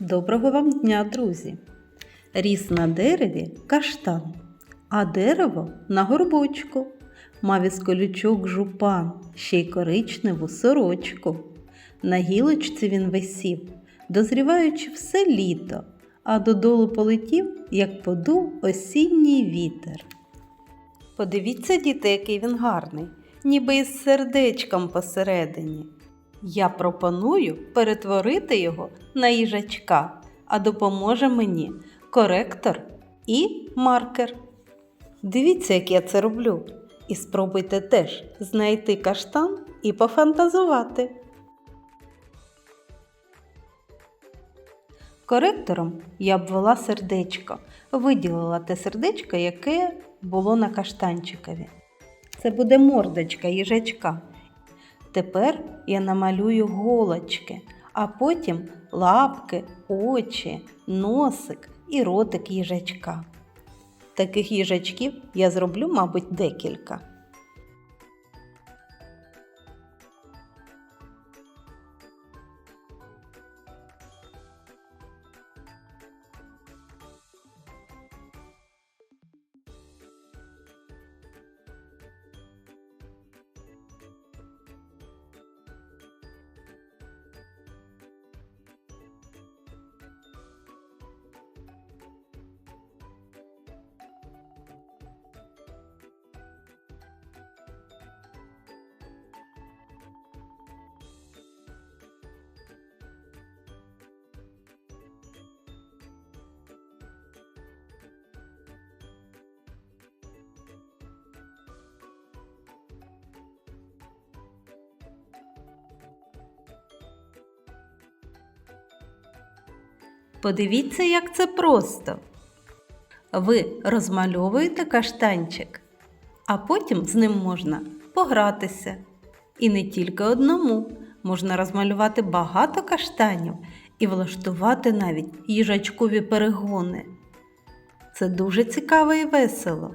Доброго вам дня, друзі! Ріс на дереві каштан, а дерево на горбочку. Мав із колючок жупан, ще й коричневу сорочку. На гілочці він висів, дозріваючи все літо, а додолу полетів, як подув осінній вітер. Подивіться, діти, який він гарний, ніби із сердечком посередині. Я пропоную перетворити його на їжачка, а допоможе мені коректор і маркер. Дивіться, як я це роблю. І спробуйте теж знайти каштан і пофантазувати. Коректором я обвела сердечко, виділила те сердечко, яке було на каштанчикові. Це буде мордочка їжачка. Тепер я намалюю голочки, а потім лапки, очі, носик і ротик їжачка. Таких їжачків я зроблю, мабуть, декілька. Подивіться, як це просто. Ви розмальовуєте каштанчик, а потім з ним можна погратися. І не тільки одному, можна розмалювати багато каштанів і влаштувати навіть їжачкові перегони. Це дуже цікаво і весело.